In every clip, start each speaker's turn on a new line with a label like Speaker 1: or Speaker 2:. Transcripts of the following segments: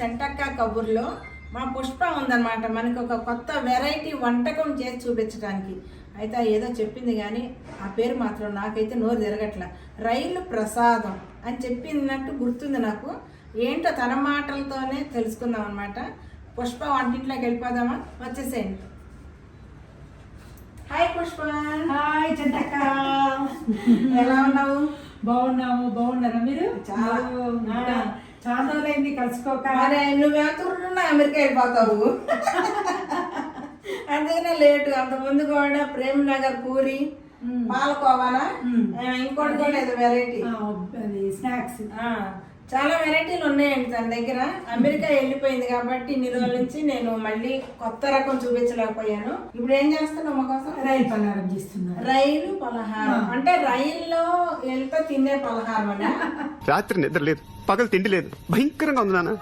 Speaker 1: చెంటక్క కబుర్లో మా పుష్ప ఉందన్నమాట. మనకి ఒక కొత్త వెరైటీ వంటకం చేసి చూపించడానికి అయితే ఏదో చెప్పింది కానీ ఆ పేరు మాత్రం నాకైతే నోరు తిరగట్ల. రైలు ప్రసాదం అని చెప్పినట్టు గుర్తుంది నాకు. ఏంటో తన మాటలతోనే తెలుసుకుందాం అనమాట పుష్ప వంటింట్లోకి వెళ్ళిపోదామా? వచ్చేసేయండి. హాయ్ పుష్ప.
Speaker 2: హాయ్ చంటక్క.
Speaker 1: ఎలా ఉన్నావు?
Speaker 2: బాగున్నాము బాగున్నారా మీరు?
Speaker 1: చాలా.
Speaker 2: చాలా రోజులైంది కలుసుకోక.
Speaker 1: మరి నువ్వెంతున్నా అమెరికా వెళ్ళిపోతావు. అందుకనే లేటు అంత ముందు కూడా ప్రేమ్ నగర్ పూరి. పాలకోవానా. ఆ, ఇంకోటి కూడా వెరైటీ.
Speaker 2: స్నాక్స్.
Speaker 1: చాలా వెరైటీలు ఉన్నాయండి తన దగ్గర. అమెరికా వెళ్ళిపోయింది కాబట్టి ఇన్ని రోజుల నుంచి నేను మళ్ళీ కొత్త రకం చూపించలేకపోయాను. ఇప్పుడు ఏం చేస్తున్నావు మా కోసం?
Speaker 2: రైలు పలారం చేస్తున్నారు
Speaker 1: రైలు పలహారం. అంటే రైల్లో వెళ్తే తినే పలహారం అనే
Speaker 3: రాత్రి నిద్ర లేదు పగలు తిండి లేదు. భయంకరంగా ఉంది నాన్న.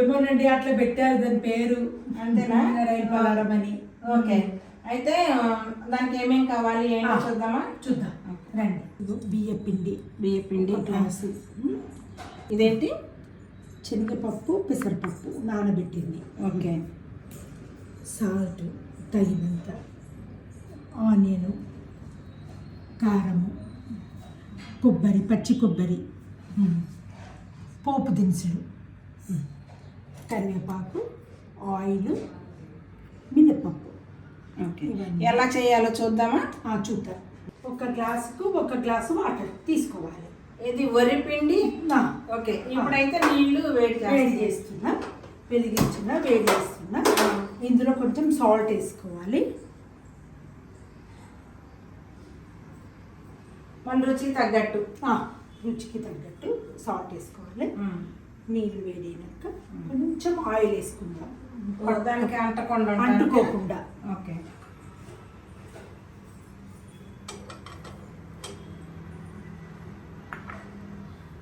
Speaker 2: ఏమోనండి అట్లా పెట్టారు దాని పేరు.
Speaker 1: అంతేనా?
Speaker 2: రైలు పలారం అని.
Speaker 1: ఓకే. అయితే దానికి ఏమేం కావాలి ఏంటో. చూద్దామా?
Speaker 2: చూద్దాం. రండి. ఇదిగో బియ్య పిండి.
Speaker 1: బియ్య పిండి
Speaker 2: గ్లాసు.
Speaker 1: ఇదేంటి?
Speaker 2: శనగపప్పు పెసరపప్పు నానబెట్టింది.
Speaker 1: ఓకే.
Speaker 2: సాల్ట్ తగినంత ఆనియను కారము కొబ్బరి పచ్చి కొబ్బరి పోపు దినుసులు కరివేపాకు ఆయిల్ మినపప్పు
Speaker 1: ఓకే. ఎలా చేయాలో చూద్దామా?
Speaker 2: ఆ చూద్దాం. ఒక గ్లాసుకు ఒక గ్లాసు వాటర్ తీసుకోవాలి.
Speaker 1: ఇది వరి పిండి? ఓకే ఇప్పుడైతే నీళ్ళు వేడి
Speaker 2: వేడి
Speaker 1: చేస్తాం.
Speaker 2: చేస్తున్నా. వెలిగించిన వేడి చేస్తున్నా. ఇందులో కొంచెం సాల్ట్ వేసుకోవాలి.
Speaker 1: మన రుచికి తగ్గట్టు.
Speaker 2: రుచికి తగ్గట్టు సాల్ట్ వేసుకోవాలి. నీళ్ళు వేడినాక కొంచెం ఆయిల్ వేసుకుందాం.
Speaker 1: దానికి అంటకుండా.
Speaker 2: అంటుకోకుండా.
Speaker 1: ఓకే.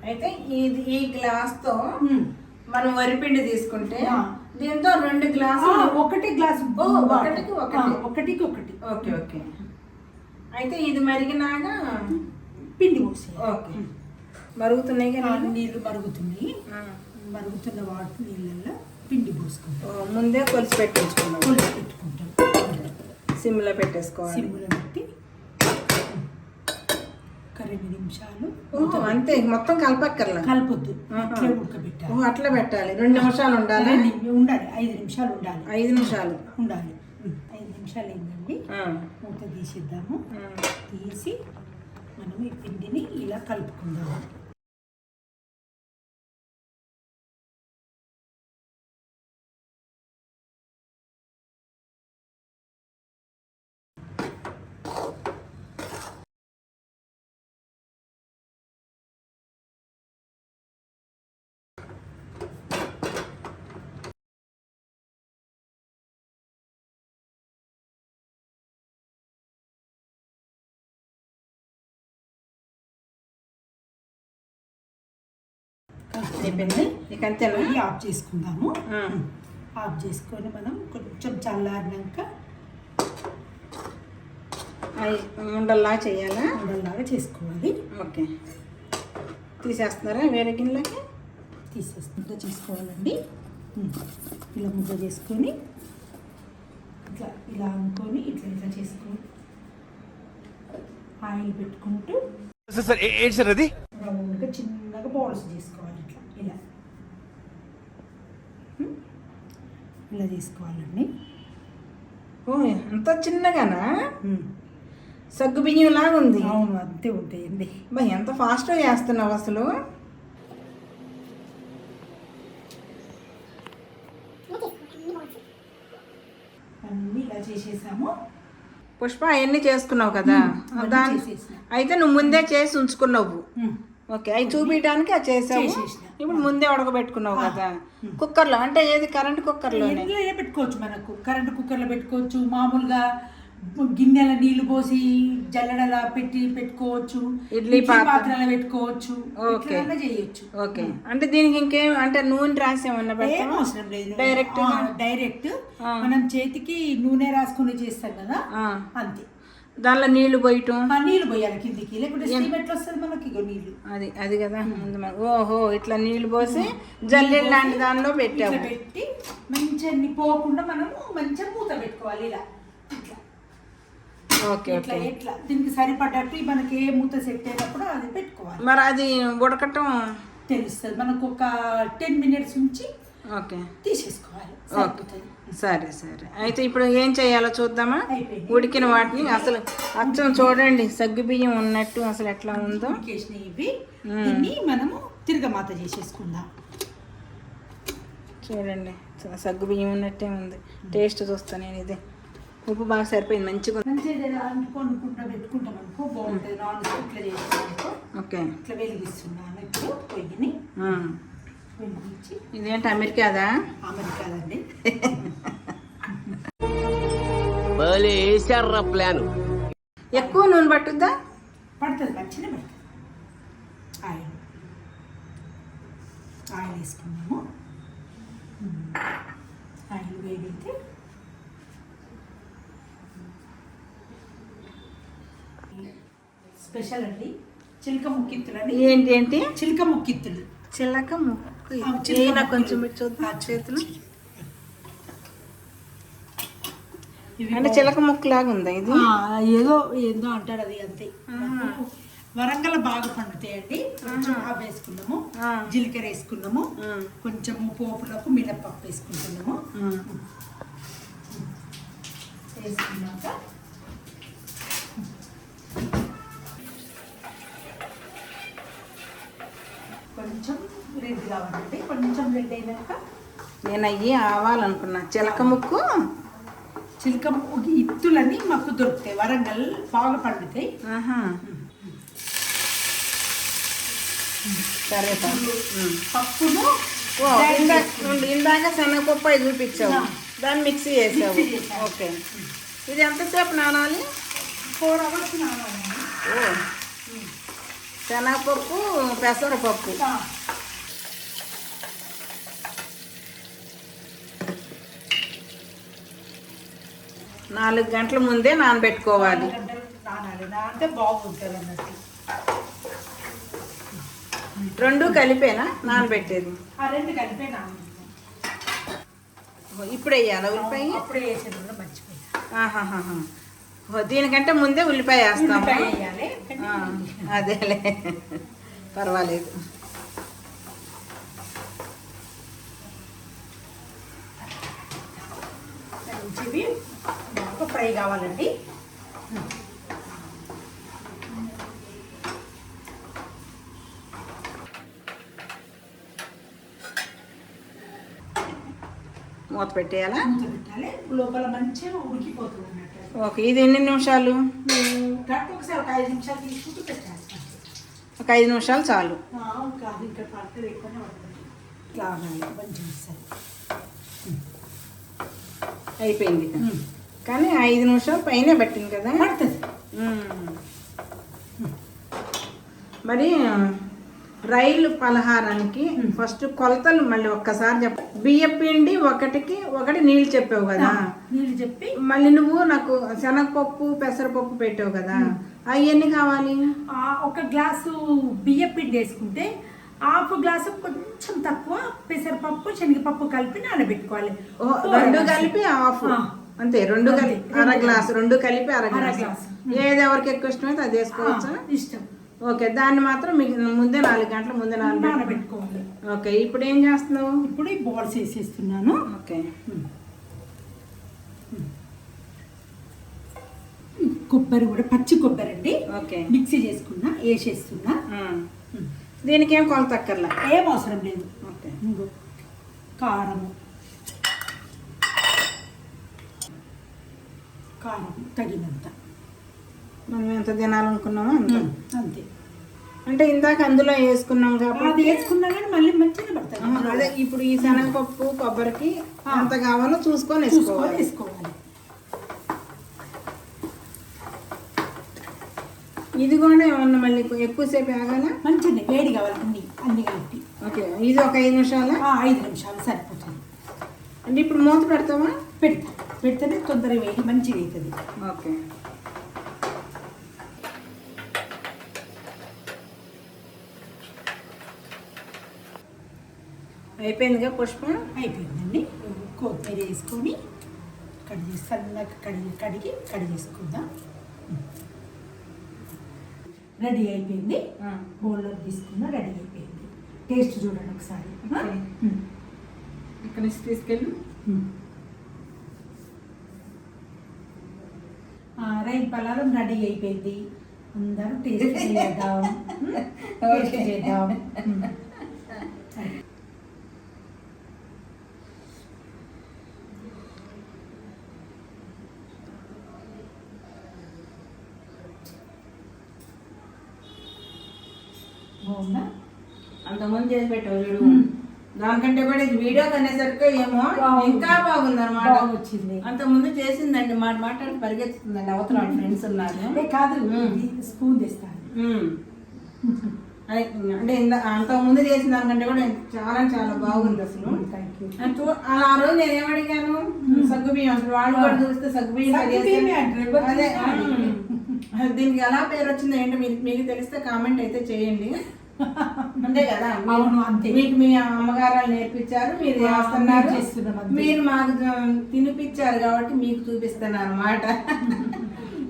Speaker 1: అయితే ఇది ఈ గ్లాస్తో
Speaker 2: ఉమ్.
Speaker 1: మనం వరిపిండి తీసుకుంటే. దీంతో రెండు
Speaker 2: ఆ,
Speaker 1: గ్లాసులు
Speaker 2: ఒకటి గ్లాస్
Speaker 1: ఒకటికి ఒకటి.
Speaker 2: ఒకటికి ఒకటి.
Speaker 1: Okay okay. అయితే ఇది మరిగినాక
Speaker 2: పిండి పోసి.
Speaker 1: ఓకే. మరుగుతున్నాయి కదా?
Speaker 2: నీళ్ళు మరుగుతున్నాయి. మరుగుతున్న వాటి నీళ్ళల్లో పిండి పోసుకుంటాం.
Speaker 1: ముందే కొలిసి పెట్టించుకున్నాం
Speaker 2: కొలిచి పెట్టుకుంటాం.
Speaker 1: సిమ్లో పెట్టేసుకోవాలి.
Speaker 2: సిమ్లో పెట్టి రెండు నిమిషాలు.
Speaker 1: అంతే మొత్తం కలపక్కర్లా?
Speaker 2: కలపొద్దు. అట్లే ఉడకబెట్టాలి.
Speaker 1: అట్లా పెట్టాలి. రెండు నిమిషాలు ఉండాలి?
Speaker 2: ఉండాలి. ఐదు నిమిషాలు ఉండాలి.
Speaker 1: ఐదు నిమిషాలు.
Speaker 2: ఉండాలి. ఐదు నిమిషాలు అయిందండి.
Speaker 1: ఆ.
Speaker 2: మూత తీసిద్దాము. తీసి మనం ఈ పిండిని ఇలా కలుపుకుందాము.
Speaker 1: అయిపోయింది. ఇక
Speaker 2: పొయ్యి ఆఫ్ చేసుకుందాము. ఆఫ్ చేసుకొని మనం కొంచెం చల్లారినాక
Speaker 1: ఉండల్లా చేయాలా?
Speaker 2: ఉండలాగా చేసుకోవాలి.
Speaker 1: ఓకే. తీసేస్తున్నారా వేరే గిన్నెలకి?
Speaker 2: తీసేసి ముద్ద చేసుకోవాలండి. ఇలా ముద్ద చేసుకొని ఇట్లా ఇలా అనుకొని ఇట్లా ఇట్లా చేసుకొని ఆయిల్ పెట్టుకుంటూ
Speaker 3: సార్ సార్ ఏ- ఏంటి సార్ అది?
Speaker 2: రౌండ్గా చిన్నగా బౌల్స్ చేసుకోవాలి. ఇలా. ఇలా చేసుకోవాలండి
Speaker 1: ఓ అంత చిన్నగానా. సగ్గు బియ్యం లాగా ఉంది
Speaker 2: అవును అంతే ఉంటాయండి.
Speaker 1: బా ఎంత ఫాస్ట్గా చేస్తున్నావు అసలు?
Speaker 2: అన్నీ ఇలా చేసేసాము.
Speaker 1: పుష్ప అవన్నీ చేసుకున్నావు కదా? దాని. అయితే నువ్వు ముందే చేసి ఉంచుకున్నావు. ఓకే అవి చూపించడానికి అది
Speaker 2: చేసేసిన.
Speaker 1: ఇప్పుడు ముందే ఉడకబెట్టుకున్నావు. కదా. కుక్కర్లో అంటే ఏది? కరెంట్
Speaker 2: ఏ పెట్టుకోవచ్చు మనకు? కరెంట్ కుక్కర్లో పెట్టుకోవచ్చు మామూలుగా గిన్నెల నీళ్ళు పోసి జల్లడలా పెట్టి పెట్టుకోవచ్చు
Speaker 1: ఇడ్లీ పాత్ర.
Speaker 2: పాత్రలో పెట్టుకోవచ్చు
Speaker 1: ఓకే.
Speaker 2: చేయొచ్చు.
Speaker 1: ఓకే. అంటే దీనికి ఇంకేం అంటే నూనె రాసేమన్నా
Speaker 2: ఏం అవసరం లేదు.
Speaker 1: Direct
Speaker 2: direct. మనం చేతికి నూనె రాసుకుని చేస్తాం కదా. అంతే.
Speaker 1: దానిలో నీళ్ళు పోయటం.
Speaker 2: ఆ నీళ్ళు పోయాలి కిందికి. లేకుంటే ఎట్లా వస్తుంది మనకి? నీళ్ళు
Speaker 1: అది అది కదా. ముందు ఓహో ఇట్లా నీళ్ళు పోసి జల్లెడు లాంటి దానిలో పెట్టావు
Speaker 2: పెట్టి మంచిగా పోకుండా మనము మంచిగా మూత పెట్టుకోవాలి ఇలా. ఇట్లా.
Speaker 1: ఓకే
Speaker 2: ఇట్లా ఇట్లా. దీనికి సరిపడ్డట్టు మనకి ఏ మూత సెట్ అయినప్పుడు అది పెట్టుకోవాలి.
Speaker 1: మరి అది ఉడకటం
Speaker 2: తెలుస్తుంది. మనకు ఒక టెన్ మినిట్స్ ఉంచి
Speaker 1: ఓకే.
Speaker 2: తీసేసుకోవాలి. సరిపోతుంది.
Speaker 1: సరే సరే. అయితే ఇప్పుడు ఏం చేయాలో చూద్దామా. ఉడికిన వాటిని అసలు అచ్చం చూడండి సగ్గు బియ్యం ఉన్నట్టు అసలు ఎట్లా ఉందో.
Speaker 2: ఇవి. దీన్ని మనము తిరగమాత చేసేసుకుందాం.
Speaker 1: చూడండి స- సగ్గు బియ్యం ఉన్నట్టే ఉంది. టేస్ట్ చూస్తా నేను ఇది. ఉప్పు బాగా సరిపోయింది మంచిగా
Speaker 2: పెట్టుకుంటాం అనుకో బాగుంటుంది. నాన్ ఇట్లా చేసుకుంటూ
Speaker 1: ఓకే.
Speaker 2: ఇట్లా వెలిగిస్తున్నాను. ఇప్పుడు పొయ్యిని. వెలిగించి
Speaker 1: ఇదేంటి అమెరికాదా?
Speaker 2: అమెరికాదండి.
Speaker 4: ప్లాన్.
Speaker 1: ఎక్కువ నూనె పట్టుద్దా?
Speaker 2: పడుతుంది మంచిగా పడుతుంది. ఆయిల్. ఆయిల్ వేసుకున్నాము. ఆయిల్ వేడితే స్పెషల్ అండి చిలక ముక్కిత్తులని
Speaker 1: ఏంటి ఏంటి?
Speaker 2: చిలక ముక్కిత్తులు.
Speaker 1: చిలక ముక్కు కొంచెం చేతులు. అంటే చిలక ముక్కు లాగా ఉందా ఇది?
Speaker 2: ఏదో ఏదో అంటాడు అది అంతే. వరంగల్ బాగా పండుతాయండి. కొంచెం ఆవు వేసుకున్నాము. జీలకర్ర వేసుకున్నాము. కొంచెము పోపులకు మినప్పప్పు వేసుకుంటున్నాము. వేసుకున్నాక రెడ్ కావాలండి కొంచెం రెడ్ అయినాక
Speaker 1: నేను అయ్యి ఆవాలనుకున్నా. చిలక ముక్కు?
Speaker 2: చిలక ము- ఇత్తులని మాకు దొరుకుతాయి. వరంగల్ బాగా పండుతాయి.
Speaker 1: ఆహా. సరే.
Speaker 2: పప్పును
Speaker 1: ఇందాక శనగపప్పు అవి చూపించావు. దాన్ని మిక్సీ చేసావు. ఓకే. ఇది ఎంతసేపు నానాలి?
Speaker 2: ఫోర్ అవర్స్ నానాలండి
Speaker 1: ఓ. శనగపప్పు పెసరపప్పు. నాలుగు గంటల ముందే నానబెట్టుకోవాలి.
Speaker 2: నానితే బాగుంటుంది అన్నట్టు.
Speaker 1: రెండు కలిపేనా? నానబెట్టేది.
Speaker 2: రెండు కలిపే
Speaker 1: ఇప్పుడు వేయాలా ఉల్లిపాయ?
Speaker 2: వేసేది కూడా
Speaker 1: దీనికంటే ముందే ఉల్లిపాయ వేస్తాము. ఆ, అదేలే. పర్వాలేదు.
Speaker 2: బాగా ఫ్రై కావాలండి.
Speaker 1: మూత పెట్టేయాలా?
Speaker 2: లోపల మంచిగా ఉడికిపోతుంది
Speaker 1: ఓకే ఇది ఎన్ని నిమిషాలు?
Speaker 2: ఒకసారి ఒక ఐదు నిమిషాలు తీసుకుంటూ పెట్టాలి.
Speaker 1: ఒక ఐదు నిమిషాలు చాలు. అయిపోయింది. కానీ ఐదు నిమిషాలు పైనే పట్టింది కదా?
Speaker 2: పడుతుంది.
Speaker 1: మరి రైలు పలహారానికి ఫస్ట్ కొలతలు మళ్ళీ ఒక్కసారి చెప్ప బియ్య పిండి ఒకటికి ఒకటి నీళ్ళు చెప్పావు కదా?
Speaker 2: నీళ్ళు చెప్పి.
Speaker 1: మళ్ళీ నువ్వు నాకు శనగపప్పు పెసరపప్పు పెట్టావు కదా? అవి ఎన్ని కావాలి?
Speaker 2: ఒక గ్లాసు బియ్య పిండి వేసుకుంటే హాఫ్ గ్లాసు కొంచెం తక్కువ పెసరపప్పు శనగపప్పు కలిపి నానబెట్టుకోవాలి.
Speaker 1: రెండు కలిపి హాఫ్. అంతే రెండు కలిపి అర గ్లాస్ రెండు కలిపి అర గ్లాస్. ఏది ఎవరికి ఎక్కువ ఇష్టమైతే అది వేసుకోవచ్చా
Speaker 2: ఇష్టం.
Speaker 1: ఓకే దాన్ని మాత్రం మీకు ముందే నాలుగు గంటల ముందే నాలుగు
Speaker 2: నానబెట్టుకోవాలి.
Speaker 1: ఓకే ఇప్పుడు ఏం చేస్తున్నావు?
Speaker 2: ఇప్పుడు ఈ బాల్స్ వేసేస్తున్నాను.
Speaker 1: ఓకే.
Speaker 2: కొబ్బరి కూడా పచ్చి కొబ్బరి అండి.
Speaker 1: ఓకే.
Speaker 2: మిక్సీ చేసుకున్నా వేసేస్తున్నా.
Speaker 1: దీనికి ఏం కొలత అక్కర్లా
Speaker 2: ఏం అవసరం లేదు.
Speaker 1: ఓకే.
Speaker 2: కారము. తగినంత.
Speaker 1: మనం ఎంత తినాలనుకున్నామో అంత.
Speaker 2: అంతే.
Speaker 1: అంటే ఇందాక అందులో వేసుకున్నాం కాబట్టి
Speaker 2: వేసుకున్నా కానీ మళ్ళీ మంచిగా
Speaker 1: ఆ,
Speaker 2: పడుతుంది
Speaker 1: అదే ఇప్పుడు ఈ శనగపప్పు కొబ్బరికి. ఎంత కావాలో చూసుకొని వేసుకోవాలి.
Speaker 2: వేసుకోవాలి.
Speaker 1: ఇది కూడా ఏమన్నా మళ్ళీ ఎక్కువసేపు ఆగాల?
Speaker 2: మంచిగా వేడి కావాలి అన్ని అన్ని కలిపి.
Speaker 1: ఓకే ఇది ఒక ఐదు నిమిషాల?
Speaker 2: ఆ, ఐదు నిమిషాలు సరిపోతుంది.
Speaker 1: అంటే ఇప్పుడు మూత పెడతామా?
Speaker 2: పెట్ పెడితేనే తొందరగా వేయి. మంచిగా అవుతుంది
Speaker 1: ఓకే. అయిపోయిందిగా పుష్పం?
Speaker 2: అయిపోయిందండి. కొత్తిమీర వేసుకొని కడిగి సన్నగా కడిగి కడిగి కడిగేసుకుందాం రెడీ అయిపోయింది. బోల్లో తీసుకున్నా రెడీ అయిపోయింది. టేస్ట్ చూడండి ఒకసారి.
Speaker 1: ఇక్కడ నుంచి తీసుకెళ్ళి.
Speaker 2: రైలు పలారం రెడీ అయిపోయింది. అందరూ టేస్ట్ చేద్దాం. టేస్ట్. చేద్దాం.
Speaker 1: అంతకుముందు చేసి పెట్టావు చూడు. దానికంటే కూడా ఇది వీడియో కనేసరికి ఏమో. ఇంకా బాగుంది. అనమాట
Speaker 2: వచ్చింది
Speaker 1: అంత ముందు చేసిందండి మాట మాట్లాడి పరిగెత్తుతుందండి అవతల ఫ్రెండ్స్ ఉన్నారు.
Speaker 2: కాదు స్పూన్ తెస్తాను
Speaker 1: అంటే ఇంత అంతకు ముందు చేసిన దానికంటే కూడా చాలా చాలా బాగుంది అసలు. అలా ఆ రోజు నేను ఏమడిగాను సగ్గు బియ్యం అసలు వాళ్ళు కూడా చూస్తే సగ్గు బియ్యం
Speaker 2: సగ్గు
Speaker 1: చేస్తే-
Speaker 2: బియ్యమే అంటారు, ఎవరు
Speaker 1: అదే. దీనికి ఎలా పేరు వచ్చిందో ఏంటో మీకు మీకు తెలిస్తే కామెంట్ అయితే చేయండి. అంతే కదా.
Speaker 2: అవును, అంతే.
Speaker 1: మీకు మీ అమ్మగారు నేర్పించారు మీరు చేస్తున్నారు. మీరు మాకు తినిపించారు కాబట్టి మీకు చూపిస్తున్నాను అనమాట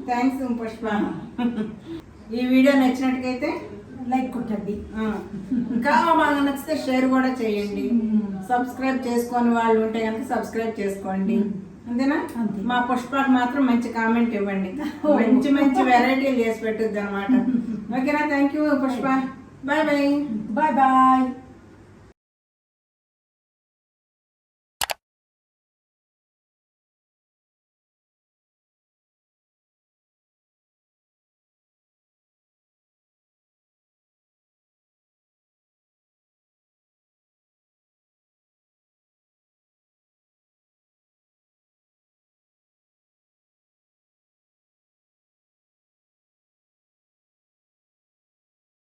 Speaker 1: థ్యాంక్స్ పుష్ప. ఈ వీడియో నచ్చినట్టుకైతే
Speaker 2: లైక్ కొట్టండి.
Speaker 1: ఇంకా మాకు నచ్చితే షేర్ కూడా చేయండి. సబ్స్క్రైబ్ చేసుకొని వాళ్ళు ఉంటే కనుక సబ్స్క్రైబ్ చేసుకోండి. అంతేనా?
Speaker 2: అంతే.
Speaker 1: మా పుష్పకు మాత్రం మంచి కామెంట్ ఇవ్వండి. మంచి మంచి వెరైటీలు చేసి పెట్టుద్ది అనమాట ఓకేనా? Thank you Pushpa.
Speaker 2: Bye-bye. Bye-bye.